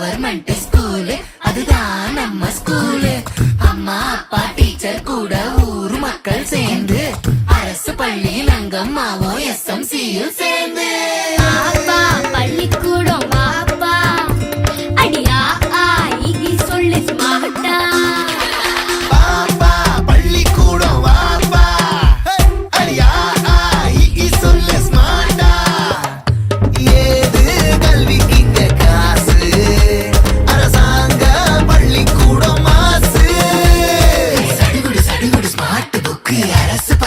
government school அதுதான் நம்ம school அம்மா அப்பா டீச்சர் கூட ஊர் மக்கள் சேர்ந்து அரசு பள்ளியில் அங்கம்மாவோ எஸ் எம் சேர்ந்து